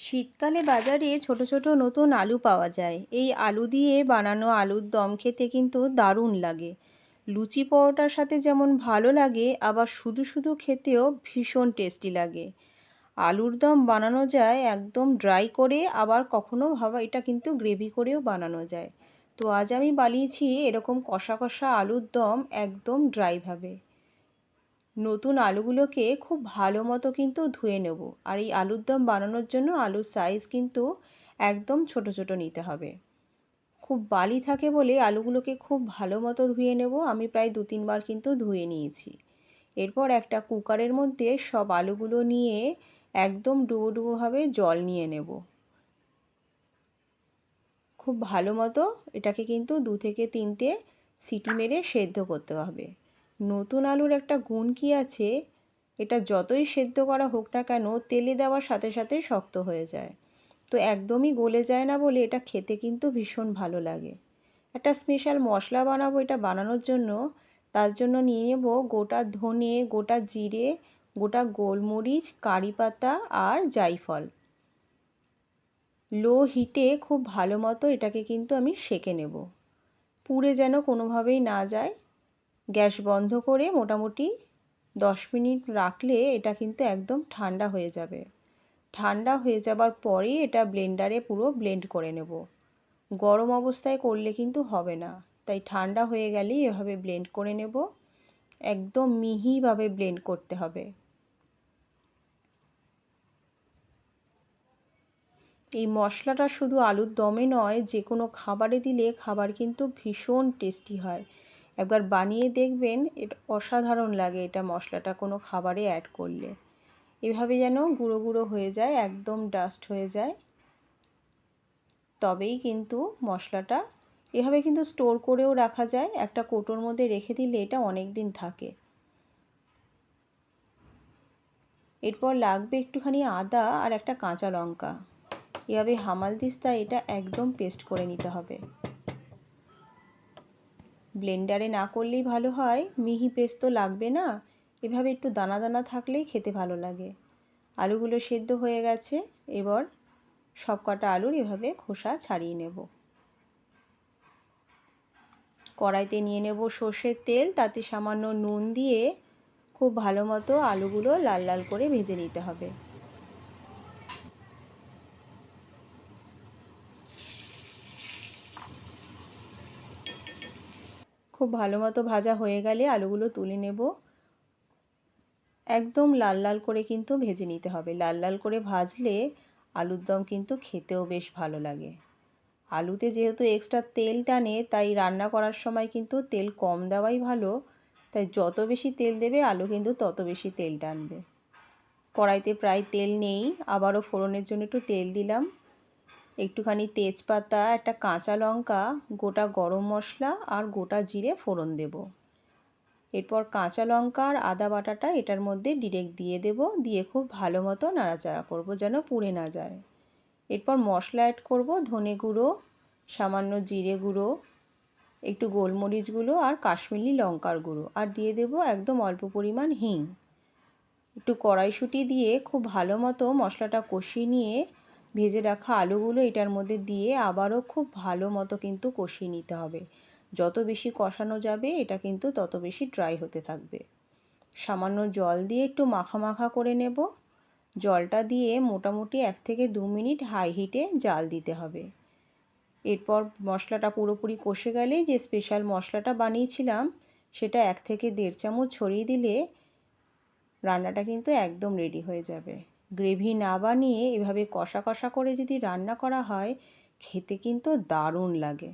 শীতকালে বাজারে ছোট ছোট নতুন আলু পাওয়া যায়। এই আলু দিয়ে বানানো আলুর দম খেতে কিন্তু দারুণ লাগে। লুচি পরোটার সাথে যেমন ভালো লাগে, আবার শুধু শুধু খেতেও ভীষণ টেস্টি লাগে। আলুর দম বানানো যায় একদম ড্রাই করে, আবার কখনো ভাবা এটা কিন্তু গ্রেভি করেও বানানো যায়। তো আজ আমি বানিয়েছি এরকম কষা কষা আলুর দম একদম ড্রাইভাবে নতুন আলুগুলোকে খুব ভালো মতো কিন্তু ধুয়ে নেব। আর এই আলুর দম বানানোর জন্য আলুর সাইজ কিন্তু একদম ছোট ছোট নিতে হবে। খুব বালি থাকে বলে আলুগুলোকে খুব ভালো মতো ধুয়ে নেব। আমি প্রায় দু, তিনবার কিন্তু ধুয়ে নিয়েছি। এরপর একটা কুকারের মধ্যে সব আলুগুলো নিয়ে একদম ডুবো, ডুবোভাবে জল নিয়ে নেব। খুব ভালো মতো এটাকে কিন্তু দু থেকে তিনটে সিটি মেরে সেদ্ধ করতে হবে। নতুন আলুর একটা গুণ কি আছে? এটা যতই সেদ্ধ করা হোক না কেন, তেলে দেওয়ার সাথে সাথে শক্ত হয়ে যায়। তো একদমই গলে যায় না বলে এটা খেতে কিন্তু ভীষণ ভালো লাগে। একটা স্পেশাল মশলা বানাবো এটা বানানোর জন্য। তার জন্য নিয়ে নেব গোটা ধনে, গোটা জিরে, গোটা গোলমরিচ কারি পাতা আর জাইফল। লো হিটে খুব ভালো মতো এটাকে কিন্তু আমি সেকে নেব। পুড়ে যেন কোনোভাবেই না যায়। গ্যাস বন্ধ করে মোটামুটি দশ মিনিট রাখলে এটা কিন্তু একদম ঠান্ডা হয়ে যাবে। ঠান্ডা হয়ে যাবার পরেই এটা ব্লেন্ডারে পুরো ব্লেন্ড করে নেব। গরম অবস্থায় করলে কিন্তু হবে না, তাই ঠান্ডা হয়ে গেলেই এভাবে ব্লেন্ড করে নেব। একদম মিহিভাবে ব্লেন্ড করতে হবে। এই মশলাটা শুধু আলুর দমে নয় যে কোনো খাবারে দিলে খাবার কিন্তু ভীষণ টেস্টি হয়। একবার বানিয়ে দেখবেন, এটা অসাধারণ লাগে এটা মশলাটা কোনো খাবারে অ্যাড করলে। এভাবে যেন গুঁড়ো গুঁড়ো হয়ে যায়, একদম ডাস্ট হয়ে যায়। তবেই কিন্তু মশলাটা, এভাবে কিন্তু স্টোর করেও রাখা যায়, একটা কোটোর মধ্যে রেখে দিলে এটা অনেক দিন থাকে। এরপর লাগবে একটুখানি আদা আর একটা কাঁচা লঙ্কা। এভাবে হামাল দিস্তা এটা একদম পেস্ট করে নিতে হবে। ব্লেন্ডারে না করলেই ভালো হয়, মিহি পেস্ট তো লাগবে না। এভাবে একটু দানা দানা থাকলেই খেতে ভালো লাগে। আলুগুলো সেদ্ধ হয়ে গেছে, এবার সব কটা আলুর এভাবে খোসা ছাড়িয়ে নেব। কড়াইতে নিয়ে নেব সর্ষের তেল, তাতে সামান্য নুন দিয়ে খুব ভালো মতো আলুগুলো লাল লাল করে ভেজে নিতে হবে। খুব ভালো মতো ভাজা হয়ে গেলে আলুগুলো তুলে নেব। একদম লাল লাল করে কিন্তু ভেজে নিতে হবে। লাল লাল করে ভাজলে আলুর দম কিন্তু খেতেও বেশ ভালো লাগে। আলুতে যেহেতু এক্সট্রা তেল টানে, তাই রান্না করার সময় কিন্তু তেল কম দেওয়াই ভালো। তাই যত বেশি তেল দেবে, আলু কিন্তু তত বেশি তেল টানবে। কড়াইতে প্রায় তেল নেই, আবারও ফোড়নের জন্য একটু তেল দিলাম। একটুখানি তেজপাতা, একটা কাঁচা লঙ্কা, গোটা গরম মশলা আর গোটা জিরে ফোড়ন দেব। এরপর কাঁচা লঙ্কা আর আদা বাটাটা এটার মধ্যে ডিরেক্ট দিয়ে দেব, দিয়ে খুব ভালো মতো নাড়াচাড়া করব যেন পুড়ে না যায়। এরপর মশলা অ্যাড করব ধনে গুঁড়ো, সামান্য জিরে গুঁড়ো, একটু গোলমরিচ গুঁড়ো আর কাশ্মীরি লঙ্কার গুঁড়ো আর দিয়ে দেব একদম অল্প পরিমাণ হিং। একটু কড়াইশুঁটি দিয়ে খুব ভালো মতো মশলাটা কষিয়ে নিয়ে ভেজে রাখা আলুগুলো এটার মধ্যে দিয়ে আবারও খুব ভালো মতো কিন্তু কষিয়ে নিতে হবে। যত বেশি কষানো যাবে, এটা কিন্তু তত বেশি ড্রাই হতে থাকবে। সামান্য জল দিয়ে একটু মাখা মাখা করে নেব। জলটা দিয়ে মোটামুটি এক থেকে দু মিনিট হাই হিটে জাল দিতে হবে। এরপর মশলাটা পুরোপুরি কষে গেলে যে স্পেশাল মশলাটা বানিয়েছিলাম, সেটা এক থেকে দেড় চামচ ছড়িয়ে দিলে রান্নাটা কিন্তু একদম রেডি হয়ে যাবে। গ্রেভি না বানিয়ে এভাবে কষা কষা করে যদি রান্না করা হয়, খেতে কিন্তু দারুণ লাগে।